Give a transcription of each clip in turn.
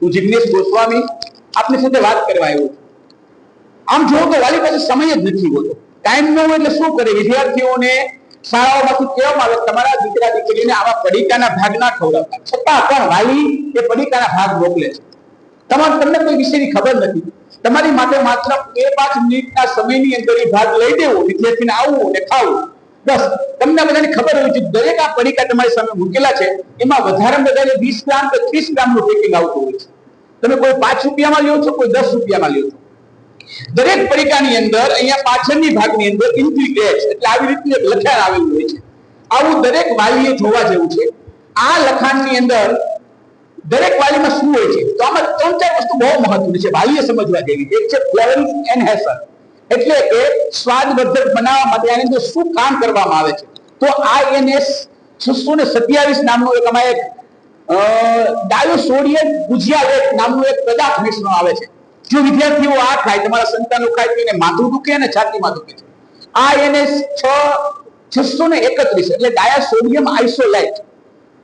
હું જિગ્નેશ ગોસ્વામી આપની સાથે વાત કરવા આવ્યો આમ જુઓ તો વાલી પાસે સમય જ નથી હોતો. ટાઈમ ન હોય એટલે શું કરે? વિદ્યાર્થીઓને શાળાઓમાંથી કહેવામાં આવે તમારા દીકરા દીકરીને આવા પડીકાના ભાગ ના ખવડાવતા. છતાં પણ વાલી એ પડીકાના ભાગ મોકલે છે. તમારે તમને કોઈ વિષયની ખબર નથી. તમારી માટે માત્ર બે પાંચ મિનિટના સમયની અંદર એ ભાગ લઈ દેવો. વિદ્યાર્થીને આવવું અને ખાવું બસ, તમને બધાને ખબર હોય છે દરેક આ પડીકા તમારી સામે મૂકેલા છે. એમાં વધારે વધારે વીસ ગ્રામ કે ત્રીસ ગ્રામનું પેકિંગ આવતું હોય છે. તમે કોઈ પાંચ રૂપિયામાં લ્યો છો, કોઈ દસ રૂપિયામાં લ્યો છો. દરેક પડીકાની અંદર અહીંયા પાછળની ભાગની અંદર ઇન્ટિગ્રેટ, એટલે આવી રીતનું એક લખાણ આવેલું હોય છે. આવું દરેક વાલીએ જોવા જેવું છે. આ લખાણની અંદર દરેક વાલીમાં શું હોય છે? તો આમાં ત્રણ ચાર વસ્તુ બહુ મહત્વની છે. વાલીએ સમજવા જેવી. એક છે ફ્લેવરિંગ એનહેસર એટલે કે સ્વાદવર્ધક બનાવવા માટે આની અંદર શું કામ કરવામાં આવે છે? તો આઈએનએસ છસો ને સત્યાવીસ નામનું એક અમારે ડાયોસોડિયમ ગુજિયાલેટ નામનું એક પદાર્થ મિશ્રણ આવે છે. જો વિદ્યાર્થીઓ આ ખાય, તમારા સંતાનો ખાય, તો એને માથું દુખે અને છાતીમાં દુખે છે. આ એનએસ છ છસો ને એકત્રીસ, એટલે ડાયાસોડિયમ આઇસોલાઇટ.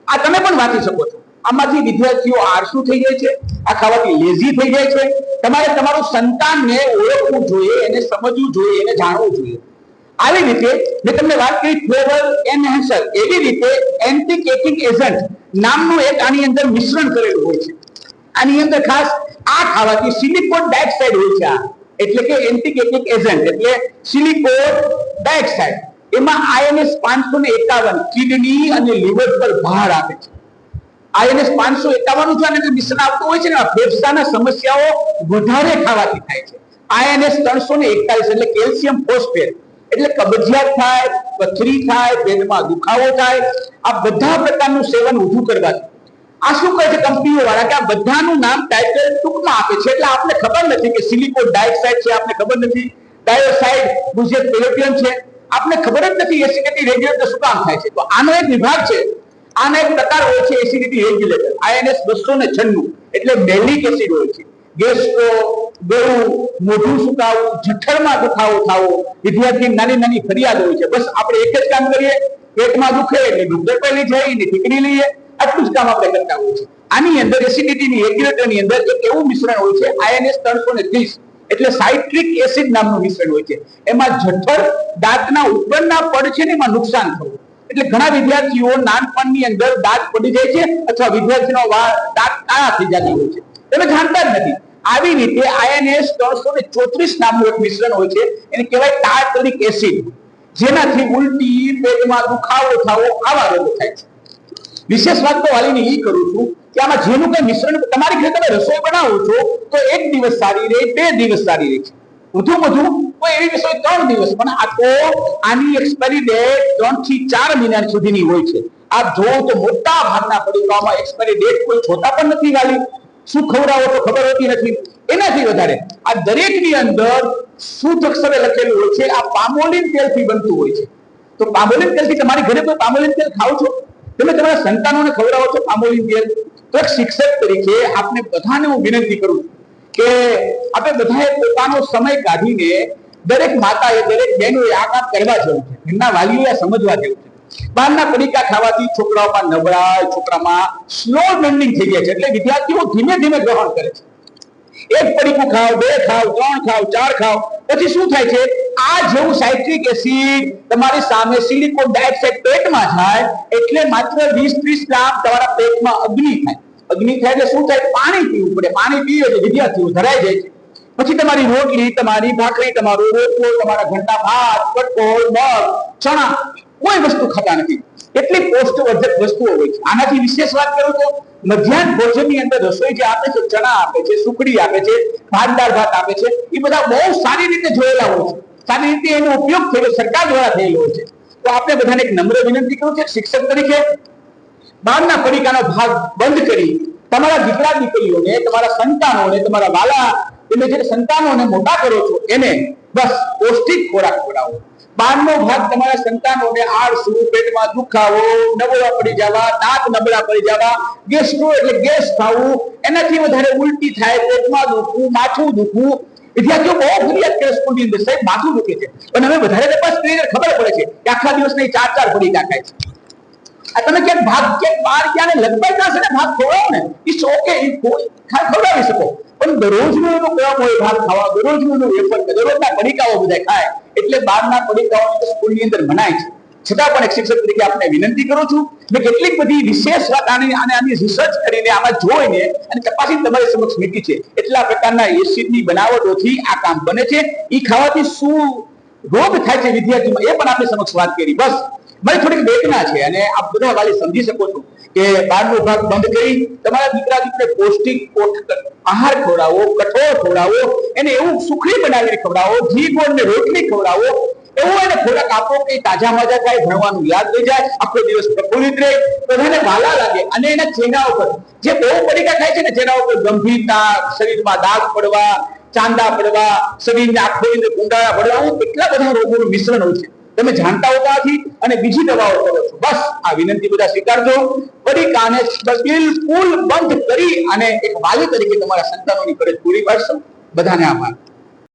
આ તમે પણ વાંચી શકો છો. આમાંથી વિદ્યાર્થીઓ આળસુ થઈ જાય છે, આ ખાવાથી લેઝી થઈ જાય છે. તમારે તમારું સંતાનને ઓળખવું જોઈએ, એને સમજવું જોઈએ, એને જાણવું જોઈએ. આવી રીતે મેં તમને વાત કરી ફ્લેવર એનહેન્સર એવી રીતે એન્ટીકેટિંગ એજન્ટ નામનું એક આની અંદર મિશ્રણ કરેલું હોય છે. આની અંદર ખાસ આ ખાવાથી સિલિકોન ડાયોક્સાઇડ હોય છે આ. એટલે કે એન્ટિકેટિક એજન્ટ એટલે સિલિકોન ડાયોક્સાઇડ એમાં આઈએનએસ પાંચસો ને એકાવન, કિડની અને લીવર પર ભાર આપે છે. આઈએનએસ પાંચસો એકાવન છે અને મિશ્રણ આવતું હોય છે ને ફેફસાના સમસ્યાઓ વધારે ખાવાથી થાય છે. આઈએનએસ ત્રણસો ને એકતાલીસ એટલે કેલ્શિયમ ફોસ્ફેટ. એટલે કબજિયાત થાય, પથરી થાય, પેટમાં દુખાવો થાય. આ બધા પ્રકારનું સેવન ઊભું કરવાથી. આ શું કહે છે કંપનીઓ બધાનું નામ ટાઇટલ ટૂંકમાં આપે છે. એટલે આપને ખબર નથી કે સિલિકોન ડાયોક્સાઇડ છે આપણે ખબર નથી. ડાયોક્સાઇડ ગુજરાત પેલોપિયમ છે આપણે ખબર જ નથી એસિડિટી રેગ્યુલેટર શું કામ થાય છે. તો આનો એક વિભાગ છે આનો એક પ્રકાર હોય છે એસિડિટી રેગ્યુલેટર આઈએનએસ બસો ને છન્નું, એટલે બેલિક એસિડ હોય છે. ગેસ્ટ્રો, ગળું, મોઢું સુકાવું, જઠરમાં દુખાવો થાવો વિદ્યાર્થી નાની નાની ફરિયાદ હોય છે. બસ આપણે એક જ કામ કરીએ, પેટમાં દુખે એટલે ડોક્ટર પહેલી જઈ ને ટીકડી લઈએ, આટલું જ કામ આપણે કરતા હોય છે. આની અંદર એસિડિટીની રેગ્યુલેટરની અંદર એક એવું મિશ્રણ હોય છે આઈએનએસ ત્રણસો ને ત્રીસ, એટલે સાઇટ્રિક એસિડ નામનું મિશ્રણ હોય છે. એમાં જઠર દાંતના ઉપરના પડ છે ને એમાં નુકસાન થવું. એટલે ઘણા વિદ્યાર્થીઓ નાનપણની અંદર દાંત પડી જાય છે અથવા વિદ્યાર્થીનો દાંત કાળા થઈ જતા હોય છે. તમે જાણતા જ નથી. આવી રીતે આઈએનએસ ત્રણસો ને ચોત્રીસ નામનું એક મિશ્રણ હોય છે. એને કહેવાય ટાર્ટરિક એસિડ. જેનાથી ઉલટી, પેટમાં દુખાવો થવો, આવા રોગો થાય છે. વિશેષ વાત તો વાલીને એ કરું છું કે આમાં જેનું કઈ મિશ્રણ, તમારી ઘરે તમે રસોઈ બનાવો છો, તો એક દિવસ સારી રહે, બે દિવસ સારી રહે છે. વધુ વધુ કોઈ એવી વિષય ત્રણ દિવસ. પણ આ તો આની એક્સપાયરી ડેટ ત્રણથી ચાર મહિના સુધીની હોય છે. આપ જોવો તો મોટા ભાગના પરિવારમાં એક્સપાયરી ડેટ કોઈ જોતા પણ નથી વાલી શું ખવડાવો તો ખબર હોતી નથી. એનાથી વધારે આ દરેકની અંદર શુદ્ધ અક્ષરે લખેલું હોય છે. આ પામોલિન તેલથી બનતું હોય છે. તો પામોલિન તેલથી તમારી ઘરે કોઈ પામોલિન તેલ ખાવ છો? તમે તમારા સંતાનોને ખવડાવો છો પામોલિન તેલ? તો એક શિક્ષક તરીકે આપને બધાને હું વિનંતી કરું છું કે આપણે બધાએ પોતાનો સમય કાઢીને દરેક માતાએ, દરેક બહેનોએ આ કામ કરવા જેવું છે. એમના વાલીઓએ સમજવા જેવું છે. બહારના પડીકા ખાવાથી છોકરાઓમાં નબળાઈ, છોકરામાં સ્લો લર્નિંગ થઈ ગયા છે. એટલે વિદ્યાર્થીઓ ધીમે ધીમે ગ્રહણ કરે છે. એક પડીકું ખાવ બે ખાવ ત્રણ ખાવ ચાર ખાવ પછી શું થાય છે? આ જેવું સાઇટ્રિક એસિડ તમારી સામે સિલિકોન ડાયોક્સાઇડ પેટમાં થાય એટલે માત્ર 20 30 ગ્રામ તમારા પેટમાં અગ્નિ થાય. અગ્નિ થાય એટલે શું થાય? પાણી પીવું પડે. પાણી પીવે એટલે વિદ્યાર્થીઓ ધરાઈ જાય છે પછી તમારી રોટલી તમારી ભાખરી, તમારો રોટલો, તમારા ઘરના ભાત, કઠોળ મગ ચણા, કોઈ વસ્તુ ખાતા નથી. એટલી પૌષ્ટિવર્ધક વસ્તુઓ હોય છે. આનાથી વિશેષ વાત કરું તો મધ્યાહન ભોજનની અંદર રસોઈ જે આપે છે, ચણા આપે છે, સુખડી આપે છે ભાત દાળ ભાત આપે છે, એ બધા બહુ સારી રીતે જોયેલા હોય છે. સારી રીતે એનો ઉપયોગ થયેલો, સરકાર દ્વારા થયેલો હોય છે. તો આપણે બધાને એક નમ્ર વિનંતી કરું છું શિક્ષક તરીકે બહારના પડીકાનો ભાગ બંધ કરી તમારા દીકરા દીકરીઓને, તમારા સંતાનોને, તમારા વાલા એટલે જે સંતાનોને મોટા કરો છો, એને બસ પૌષ્ટિક ખોરાક ખવડાવો. બહારનો ભાગ તમારા સંતાનોને આળસુ પેટમાં દુખાવો, નબળા પડી જવા, દાંત નબળા પડી જવા, ગેસ્ટ્રો એટલે ગેસ ખાવું, એનાથી વધારે ઉલટી થાય, પેટમાં દુખવું, માથું દુખવું. વિદ્યાર્થીઓ, બહુ માથું દુખે છે. પણ હવે વધારે તપાસ કરીને ખબર પડે છે કે આખા દિવસ નહીં ચાર ચાર પડી ખાય છે. તમે ક્યાંક ભાગ ક્યાંક બાર ક્યાં લગભગ ના છે ને ભાગ ખવડાવો ને ઈ ઓકે ખા- ખવડાવી શકો. પણ દરરોજનું એનો ક્રમ હોય ભાગ ખાવા, દરરોજનું એનું વેફર દરરોજના પડીકાઓ બધા ખાય, એટલે બહારના પડીકાઓ તો સ્કૂલની અંદર મનાય છે. છતાં પણ એક શિક્ષક તરીકે આપને વિનંતી કરું છું મેં કેટલીક બધી વિશેષ વાત આની આને આની રિસર્ચ કરીને આમાં જોઈને અને તપાસી તમારી સમક્ષ મૂકી છે. એટલા પ્રકારના એસિડની બનાવટોથી આ કામ બને છે. ઈ ખાવાથી શું રોગ થાય છે વિદ્યાર્થીમાં, એ પણ આપણે સમક્ષ વાત કરી. બસ. મારી થોડીક વેદના છે અને આપ બધા વાલી સમજી શકો છો કે બહારનો ભાગ બંધ કરી તમારા દીકરા દીકરે પૌષ્ટિક આહાર ખવડાવો, કઠોળ ખવડાવો, એને એવું સુખડી બનાવીને ખવડાવો, ઘી ગોળ ને રોટલી ખવડાવો, એવો એને ખોરાક આપો કે તાજા માજા થાય, ભણવાનું યાદ રહી જાય, આખો દિવસ પ્રફુલ્લિત રહે, બધાને વાલા લાગે અને એના ચહેરા ઉપર જે બહુ પડીકા થાય છે ને જેના ઉપર ગંભીરતા, શરીરમાં દાગ પડવા, ચાંદા પડવા, શરીરને આખો ગુંડાળા પડવા કેટલા બધા રોગોનું મિશ્રણ હોય છે. તમે જાણતા હોતા નથી અને બીજી દવાઓ કરો છો. બસ, આ વિનંતી બધા સ્વીકારજો. પડીકાને બિલકુલ બંધ કરી અને એક વાલી તરીકે તમારા સંતાનોની ફરજ પૂરી પાડશો. બધાને આભાર.